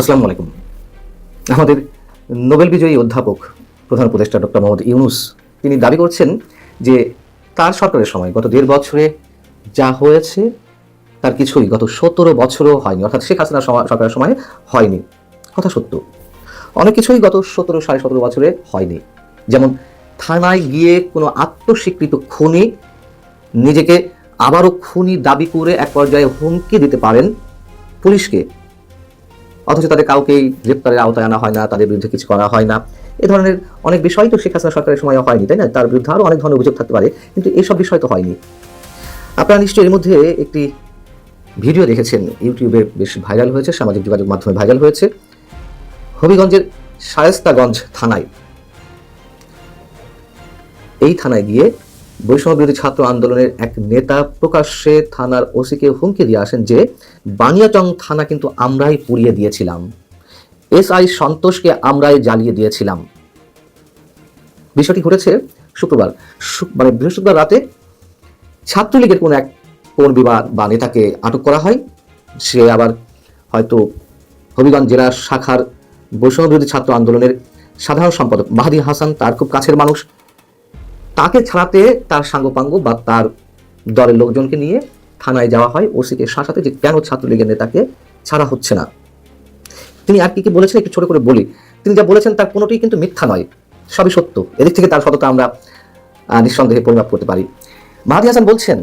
আসসালামু আলাইকুম। আমাদের নোবেল বিজয়ী অধ্যাপক, প্রধান উপদেষ্টা ডক্টর মোহাম্মদ ইউনুস, তিনি দাবি করছেন যে তার সরকারের সময় গত দেড় বছরে যা হয়েছে, তার কিছুই গত সতেরো বছরও হয়নি। অর্থাৎ শেখ হাসিনা সরকারের সময় হয়নি। কথা সত্য। অনেক কিছুই গত সতেরো, সাড়ে সতেরো বছরে হয়নি। যেমন থানায় গিয়ে কোনো আত্মস্বীকৃত খুনি নিজেকে আবারও খুনি দাবি করে এক পর্যায়ে হুমকি দিতে পারেন পুলিশকে অথচ তাদের কাউকেই গ্রেপ্তারের আওতায় আনা হয় না, তাদের বিরুদ্ধে কিছু করা হয় না। এ ধরনের অনেক বিষয় তো শেখ হাসিনা সরকারের সময় হয়নি, তাই না? তার বিরুদ্ধে আরও অনেক ধরনের অভিযোগ থাকতে পারে, কিন্তু এইসব বিষয় তো হয়নি। আপনারা নিশ্চয়ই এর মধ্যে একটি ভিডিও দেখেছেন, ইউটিউবে বেশ ভাইরাল হয়েছে, সামাজিক যোগাযোগ মাধ্যমে ভাইরাল হয়েছে। হবিগঞ্জের শায়েস্তাগঞ্জ থানায়, এই থানায় গিয়ে বৈষম্য বিরোধী ছাত্র আন্দোলনের এক নেতা প্রকাশ্যে থানার ওসিকে হুমকি দিয়ে আসেন যে, বানিয়াচং থানা কিন্তু আমরাই পুড়িয়ে দিয়েছিলাম। এস আই সন্তোষকে আমরাই জ্বালিয়ে দিয়েছিলাম। বিষয়টি ঘটেছে শুক্রবার। মানে বৃহস্পতিবার রাতে ছাত্রলীগের কোন এক কোন বিবাদ বা নেতাকে আটক করা হয়। সে আবার হয়তো হবিগঞ্জ জেলা শাখার বৈষম্য বিরোধী ছাত্র আন্দোলনের সাধারণ সম্পাদক মাহাদি হাসান তার খুব কাছের মানুষ। তাকে ছাড়াতে তার সাঙ্গপাঙ্গ বা তার দলের লোকজনকে নিয়ে থানায় যাওয়া হয়। ওসিকে শাসাতে যে কেন ছাত্রলীগের নেতাকে ছাড়া হচ্ছে না। তিনি আর কি কি বলেছেন একটু ছোট করে বলি। তিনি যা বলেছেন তার কোনোটি কিন্তু মিথ্যা নয়, সবই সত্য। এদিক থেকে তার সততা আমরা নিঃসন্দেহে পরিমাপ করতে পারি। মাহাদি হাসান বলছেন,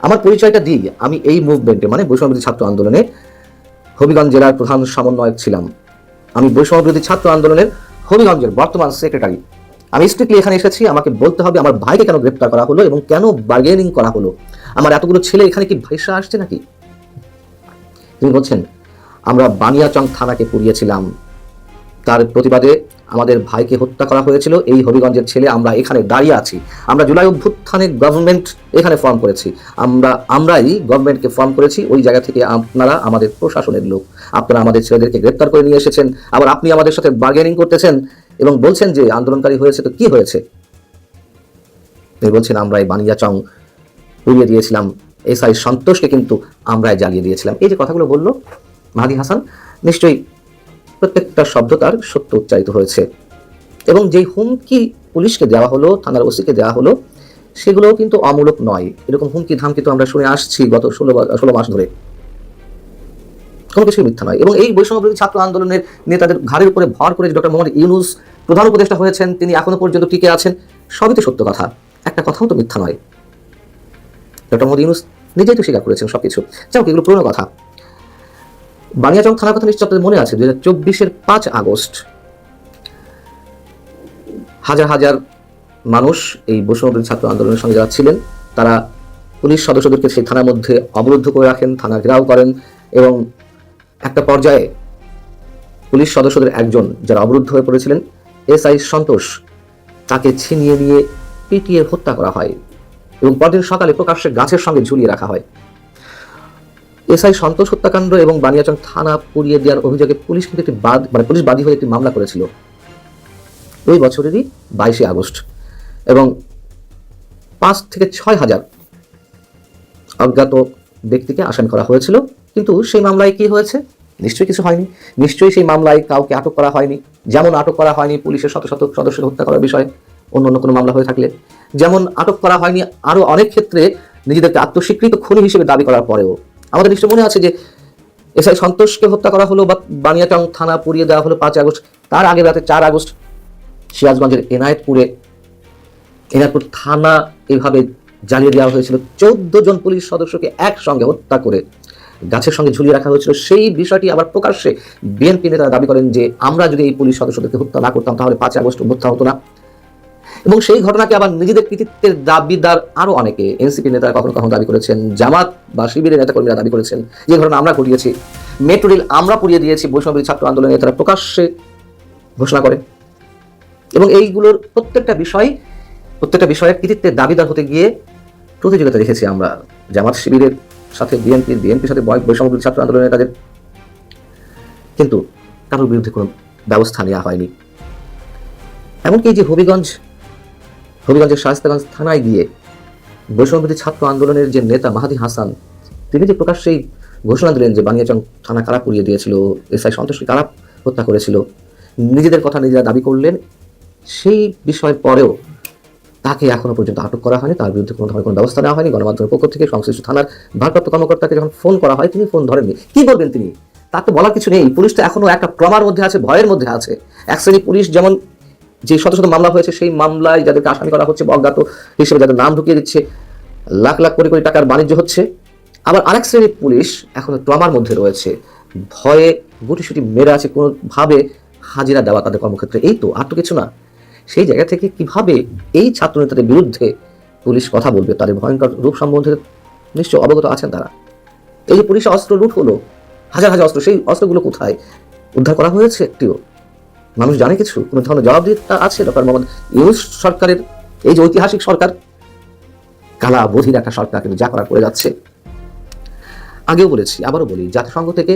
আমার পরিচয়টা দিই। আমি এই মুভমেন্টে মানে বৈষম্যবিরোধী ছাত্র আন্দোলনে হবিগঞ্জ জেলার প্রধান সমন্বয়ক ছিলাম। আমি বৈষম্য বিরোধী ছাত্র আন্দোলনের হবিগঞ্জের বর্তমান সেক্রেটারি আমি স্ট্রিক্টলি এখানে এসেছি, আমাকে বলতে হবে আমার ভাইকে কেন গ্রেপ্তার করা হলো এবং কেন বার্গেনিং করা হলো। আমার এতগুলো ছেলে এখানে কি ভাইসা আসছে নাকি? তিনি বলছেন, আমরা বানিয়াচং থানাকে পুড়িয়েছিলাম। তার প্রতিবাদে আমাদের ভাইকে হত্যা করা হয়েছিল। এই হবিগঞ্জের ছেলে, আমরা এখানে দাঁড়িয়ে আছি। আমরা জুলাই অভ্যুত্থানে গভর্নমেন্ট এখানে ফর্ম করেছি। আমরা, আমরাই গভর্নমেন্টকে ফর্ম করেছি। ওই জায়গা থেকে আপনারা আমাদের প্রশাসনের লোক। আপনারা আমাদের ছেলেদেরকে গ্রেপ্তার করে নিয়ে এসেছেন। আবার আপনি আমাদের সাথে বার্গেনিং করতেছেন। এবং বলছেন যে, আন্দোলনকারী হয়েছে তো কি হয়েছে? তিনি বলছেন আমরা এই বানিয়াচং পুড়িয়ে দিয়েছিলাম। এসআই সন্তোষকে কিন্তু আমরাই জ্বালিয়ে দিয়েছিলাম। এই যে কথাগুলো বলল মাহাদি হাসান, নিশ্চয়ই প্রত্যেকটা শব্দ তার সত্য উচ্চারিত হয়েছে। এবং যেই হুমকি পুলিশকে দেওয়া হলো, থানার ওসিকে দেওয়া হলো, সেগুলোও কিন্তু অমূলক নয়। এরকম হুমকি ধামকি তো আমরা শুনে আসছি গত ষোলো ষোলো মাস ধরে। কোনো কিছুই মিথ্যা নয়। এবং এই বৈষম্য বিরোধী ছাত্র আন্দোলনের নেতাদের ঘাড়ের উপরে ভর করে ডক্টর মোহাম্মদ ইউনুস প্রধান উপদেষ্টা হয়েছেন, তিনি এখনও পর্যন্ত টিকে আছেন, সবই তো সত্য কথা। একটা কথাও তো মিথ্যা নয়। ডক্টর মোহাম্মদ ইউনুস নিজেই তো স্বীকার করেছেন সবকিছু। যাই হোক, এগুলো পুরোনো কথা। বানিয়াচং থানার কথা নিশ্চয় আপনাদের মনে আছে, দুই হাজার চব্বিশের পাঁচ আগস্ট হাজার হাজার মানুষ এই বিরোধী ছাত্র আন্দোলনের সঙ্গে যারা ছিলেন, তারা পুলিশ সদস্যদেরকে সেই থানার মধ্যে অবরুদ্ধ করে রাখেন, থানা ঘেরাও করেন এবং একটা পর্যায়ে পুলিশ সদস্যদের একজন যারা অবরুদ্ধ হয়ে পড়েছিলেন, এস আই সন্তোষ, তাকে ছিনিয়ে নিয়ে পিটিয়ে হত্যা করা হয় এবং পরদিন সকালে প্রকাশ্যে গাছের সঙ্গে ঝুলিয়ে রাখা হয়। এসআই সন্তোষ হত্যাকাণ্ড এবং বানিয়াচং থানা পুড়িয়ে দেওয়ার অভিযোগে পুলিশ কিন্তু একটি বাদ মানে পুলিশ বাদী হয়ে একটি মামলা করেছিল। ওই বছরেরই বাইশে আগস্ট এবং পাঁচ থেকে ছয় হাজার অজ্ঞাত ব্যক্তিকে আসামি করা হয়েছিল। কিন্তু সেই মামলায় কি হয়েছে? নিশ্চয়ই কিছু হয়নি। নিশ্চয়ই সেই মামলায় কাউকে আটক করা হয়নি। যেমন আটক করা হয়নি পুলিশের শত শত সদস্যকে হত্যা করার বিষয়ে অন্য অন্য কোনো মামলা হয়ে থাকলে। যেমন আটক করা হয়নি আরও অনেক ক্ষেত্রে নিজেদেরকে আত্মস্বীকৃত খুনি হিসেবে দাবি করার পরেও। আমাদের নিশ্চয় মনে আছে যে এসআই সন্তোষকে হত্যা করা হলো বা বানিয়াচং থানা পুড়িয়ে দেওয়া হলো পাঁচ আগস্ট। তার আগের রাতে চার আগস্ট সিরাজগঞ্জের এনায়েতপুরে এনায়তপুর থানা এভাবে জ্বালিয়ে দেওয়া হয়েছিল। চোদ্দ জন পুলিশ সদস্যকে একসঙ্গে হত্যা করে গাছের সঙ্গে ঝুলিয়ে রাখা হয়েছিল। সেই বিষয়টি আবার প্রকাশ্যে বিএনপি নেতারা দাবি করেন যে, আমরা যদি এই পুলিশ সদস্যদেরকে হত্যা না করতাম, তাহলে পাঁচ আগস্ট হত্যা হতো না। এবং সেই ঘটনাকে আবার নিজেদের কৃতিত্বের দাবিদার আরও অনেকে এনসিপি নেতারা কখনো কখনো দাবি করেছেন, জামাত বা শিবিরের নেতাকর্মীরা দাবি করেছেন যে ঘটনা আমরা ঘটিয়েছি। মেট্রো রেল আমরা পুড়িয়ে দিয়েছি। বৈষম্য ছাত্র আন্দোলনের নেতারা প্রকাশ্যে ঘোষণা করে এবং এইগুলোর প্রত্যেকটা বিষয়, প্রত্যেকটা বিষয়ের কৃতিত্বের দাবিদার হতে গিয়ে প্রতিযোগিতা দেখেছি আমরা। জামাত শিবিরের সাথে বিএনপির বিএনপির সাথে বৈষম্য ছাত্র আন্দোলনের তাদের কিন্তু কারোর বিরুদ্ধে কোনো ব্যবস্থা নেওয়া হয়নি। এমনকি যে হবিগঞ্জ, হবিগঞ্জের শায়স্তাগঞ্জ থানায় গিয়ে বৈষম্যবিরোধী ছাত্র আন্দোলনের যে নেতা মাহাদি হাসান, তিনি যে প্রকাশ্যেই ঘোষণা দিলেন যে বানিয়াচং থানা কারা পুড়িয়ে দিয়েছিল, এসআই সন্তোষকে কারা হত্যা করেছিল, নিজেদের কথা নিজেরা দাবি করলেন, সেই বিষয়ের পরেও তাকে এখনও পর্যন্ত আটক করা হয়নি। তার বিরুদ্ধে কোনো ধরনের কোনো ব্যবস্থা নেওয়া হয়নি। গণমাধ্যমের পক্ষ থেকে সংশ্লিষ্ট থানার ভারপ্রাপ্ত কর্মকর্তাকে যখন ফোন করা হয়, তিনি ফোন ধরেননি। কি বলবেন তিনি? তার তো বলার কিছু নেই। পুলিশ তো এখনও একটা ট্রমার মধ্যে আছে, ভয়ের মধ্যে আছে। এক শ্রেণি পুলিশ যেমন যে শত শত মামলা হয়েছে, সেই মামলায় যাদেরকে আসামি করা হচ্ছে, অজ্ঞাত হিসেবে যাদের নাম ঢুকিয়ে দিচ্ছে, লাখ লাখ কোটি কোটি টাকার বাণিজ্য হচ্ছে। আবার আরেক শ্রেণির পুলিশ এখনও ট্রমার মধ্যে রয়েছে। ভয়ে গুটিসুটি মেরে আছে কোনোভাবে হাজিরা দেওয়া তাদের কর্মক্ষেত্রে। এই তো, আর তো কিছু না। সেই জায়গা থেকে কীভাবে এই ছাত্রনেতাদের বিরুদ্ধে পুলিশ কথা বলবে, তাদের ভয়ঙ্কর রূপ সম্বন্ধে নিশ্চয় অবগত আছেন তারা। এই যে পুলিশ অস্ত্র লুট হলো, হাজার হাজার অস্ত্র, সেই অস্ত্রগুলো কোথায়? উদ্ধার করা হয়েছে একটিও? মানুষ জানে কিছু? কোনো ধরনের জবাবদিহিতা আছে? ডক্টর মোহাম্মদ ইউনুস সরকারের, এই যে ঐতিহাসিক সরকার কালা বধির একটা সরকার কিন্তু যা করা করে যাচ্ছে। আগেও বলেছি, আবারও বলি, জাতিসংঘ থেকে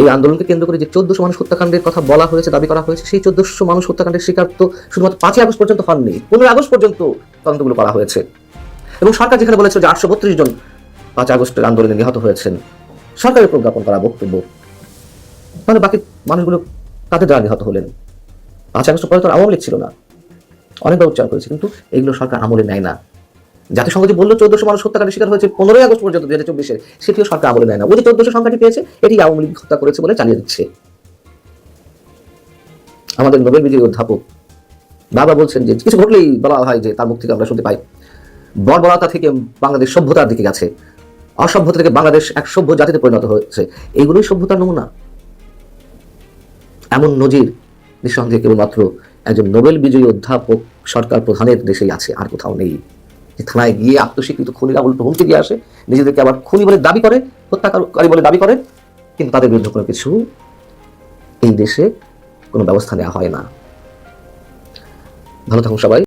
এই আন্দোলনকে কেন্দ্র করে যে চোদ্দশো মানুষ হত্যাকাণ্ডের কথা বলা হয়েছে, দাবি করা হয়েছে, সেই চোদ্দশো মানুষ হত্যাকাণ্ডের শিকার তো শুধুমাত্র পাঁচই আগস্ট পর্যন্ত হননি, পনেরোই আগস্ট পর্যন্ত তদন্তগুলো করা হয়েছে। এবং সরকার যেখানে বলেছে যে আটশো বত্রিশ জন পাঁচ আগস্টের আন্দোলনে নিহত হয়েছেন, সরকারের প্রজ্ঞাপন করা বক্তব্য। তাহলে বাকি মানুষগুলো তাদের দ্বারা নিহত হলেন পাঁচ আগস্ট পরে তো আওয়ামী ছিল না। অনেকবার উচ্চারণ করেছে, কিন্তু এগুলো সরকার আমলে নেয় না। জাতিসংঘ যে বলল, চোদ্দশো মানুষ হত্যাকাণ্ডের শিকার হয়েছে পনেরোই আগস্ট পর্যন্ত দুই হাজার সেটিও সরকার আমলে নেয় না। ওই যে চোদ্দশো সংখ্যাটি পেয়েছে, এটি আওয়ামী লীগ হত্যা করেছে বলে চালিয়ে দিচ্ছে। আমাদের নোবেল বিজয়ী অধ্যাপক বাবা বলছেন যে, কিছু ঘটলেই বলা হয় যে, তার মুখ থেকে আমরা শুনতে পাই। বর্বরতা থেকে বাংলাদেশ সভ্যতার দিকে গেছে। অসভ্যতা থেকে বাংলাদেশ এক সভ্য জাতিতে পরিণত হয়েছে। এইগুলোই সভ্যতার নমুনা। এমন নজির নিঃসন্দেহে কেবলমাত্র একজন নোবেল বিজয়ী অধ্যাপক, সরকার প্রধানের দেশেই আছে, আর কোথাও নেই। থানায় গিয়ে আত্মস্বীকৃত খুনিরা উল্টো হুমকি দিয়ে আসে, নিজেদেরকে আবার খুনি বলে দাবি করে, হত্যাকারী বলে দাবি করে, কিন্তু তাদের বিরুদ্ধে কোনো কিছু এই দেশে কোনো ব্যবস্থা নেওয়া হয় না। ভালো থাকুন সবাই।